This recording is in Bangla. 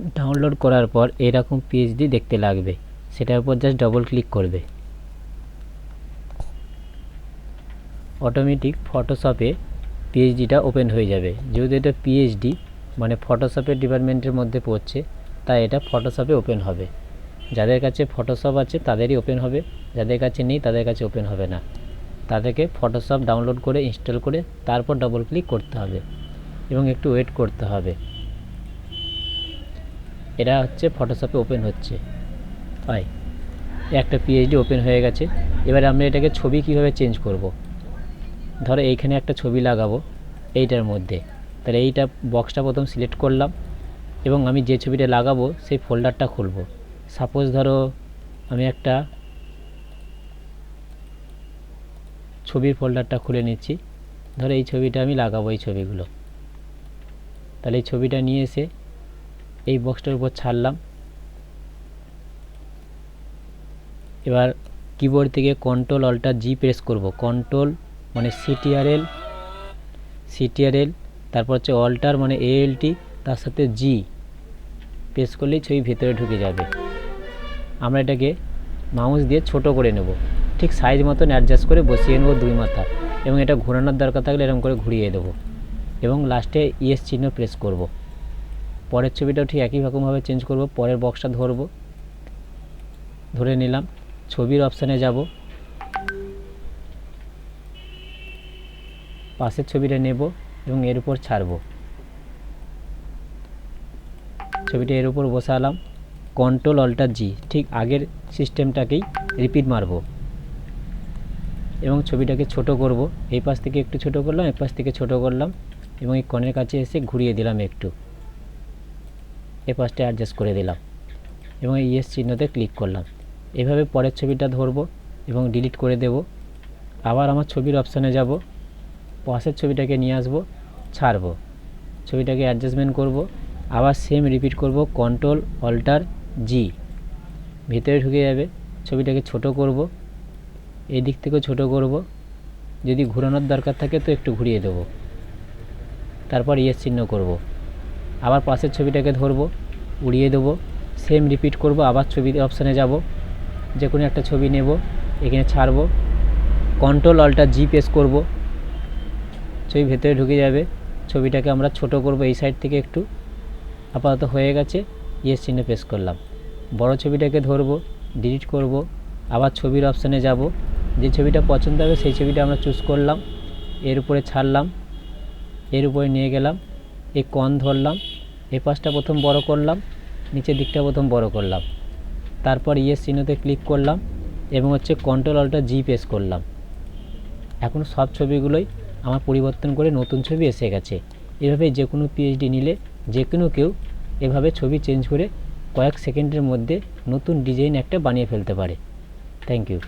ডাউনলোড করার পর এরকম পিএইচডি দেখতে লাগবে। সেটার উপর জাস্ট ডবল ক্লিক করবে। অটোমেটিক ফটোশপে পিএইচডিটা ওপেন হয়ে যাবে। যেহেতু এটা পিএইচডি মানে ফটোশপের ডিপার্টমেন্টের মধ্যে পড়ছে, তাই এটা ফটোশপে ওপেন হবে। যাদের কাছে ফটোশপ আছে, তাদেরই ওপেন হবে। যাদের কাছে নেই, তাদের কাছে ওপেন হবে না। তাদেরকে ফটোশপ ডাউনলোড করে ইনস্টল করে, তারপর ডবল ক্লিক করতে হবে। এবং একটু ওয়েট করতে হবে। এটা হচ্ছে ফটোশপে ওপেন হচ্ছে। হয় একটা পিএইচডি ওপেন হয়ে গেছে। এবার আমরা এটাকে ছবি কীভাবে চেঞ্জ করব। ধরো এইখানে একটা ছবি লাগাবো, এইটার মধ্যে। তাহলে এইটা বক্সটা প্রথম সিলেক্ট করলাম এবং আমি যে ছবিটা লাগাবো, সেই ফোল্ডারটা খুলব। সাপোজ ধরো আমি একটা ছবির ফোল্ডারটা খুলে নিচ্ছি। ধরো এই ছবিটা আমি লাগাবো, এই ছবিগুলো। তাহলে এই ছবিটা নিয়ে এসে এই বক্সটার উপর ছাড়লাম। এবার কিবোর্ড থেকে কন্ট্রোল অল্টার জি প্রেস করব। কন্ট্রোল মানে সিটিআরএল সিটিআরএল তারপর হচ্ছে অল্টার মানে এএলটি তার সাথে জি প্রেস করলেই ছবি ভেতরে ঢুকে যাবে। আমরা এটাকে মাউস দিয়ে ছোট করে নেব। ঠিক সাইজ মতন অ্যাডজাস্ট করে বসিয়ে নেব দুই মাথা এবং এটা ঘোরানোর দরকার থাকলে এরকম করে ঘুরিয়ে দেবো। এবং লাস্টে ইএস চিহ্ন প্রেস করব। পরের ছবিটাও ঠিক একই রকমভাবে চেঞ্জ করব, পরের বক্সটা ধরব। ধরে নিলাম, ছবির অপশানে যাব। পাশের ছবিটা নেব এবং এর উপর ছাড়ব। ছবিটা এর উপর বসালাম কন্ট্রোল অল্টার জি ঠিক আগের সিস্টেমটাকেই রিপিট মারব। এবং ছবিটাকে ছোট করব, এই পাশ থেকে একটু ছোট করলাম, এই পাশ থেকে ছোট করলাম এবং এই কনের কাছে এসে ঘুরিয়ে দিলাম একটু। এ পাশটা অ্যাডজাস্ট করে দিলাম এবং এই ইয়েস চিহ্নতে ক্লিক করলাম। এভাবে পরের ছবিটা ধরব এবং ডিলিট করে দেব। আবার আমার ছবির অপশানে যাব। পাশের ছবিটাকে নিয়ে আসব, ছাড়ব। ছবিটাকে অ্যাডজাস্টমেন্ট করব। আবার সেম রিপিট করব কন্ট্রোল অল্টার জি ভিতরে ঢুকে যাবে। ছবিটাকে ছোট করব। এই দিক থেকেও ছোট করব। যদি ঘোরানোর দরকার থাকে তো একটু ঘুরিয়ে দেব। তারপর ইয়েস চিহ্ন করব। আবার পাশের ছবিটাকে ধরব, উড়িয়ে দেবো সেম রিপিট করব, আবার ছবি অপশানে যাব, যে কোনো একটা ছবি নেব, এখানে ছাড়ব কন্ট্রোল অল্টার জি পেস করব, ছবি ভেতরে ঢুকে যাবে, ছবিটাকে আমরা ছোট করব এই সাইড থেকে একটু, আপাতত হয়ে গেছে ইয়েস চিহ্ন পেস করলাম, বড় ছবিটাকে ধরব ডিলিট করব, আবার ছবির অপশানে যাব, যে ছবিটা পছন্দ হবে সেই ছবিটা আমরা চুজ করলাম, এর উপরে ছাড়লাম, এর উপরে নিয়ে গেলাম, এই কন ধরলাম এ পাশটা প্রথম বড় করলাম, নিচের দিকটা প্রথম বড় করলাম। তারপর ইয়েস চিহ্নতে ক্লিক করলাম এবং হচ্ছে কন্ট্রোল অল্টা জি প্রেস করলাম। এখন সব ছবিগুলোই আমার পরিবর্তন করে নতুন ছবি এসে গেছে। এভাবে যে কোনো পিএইচডি নিলে যে কোনো কেউ এভাবে ছবি চেঞ্জ করে কয়েক সেকেন্ডের মধ্যে নতুন ডিজাইন একটা বানিয়ে ফেলতে পারে। Thank you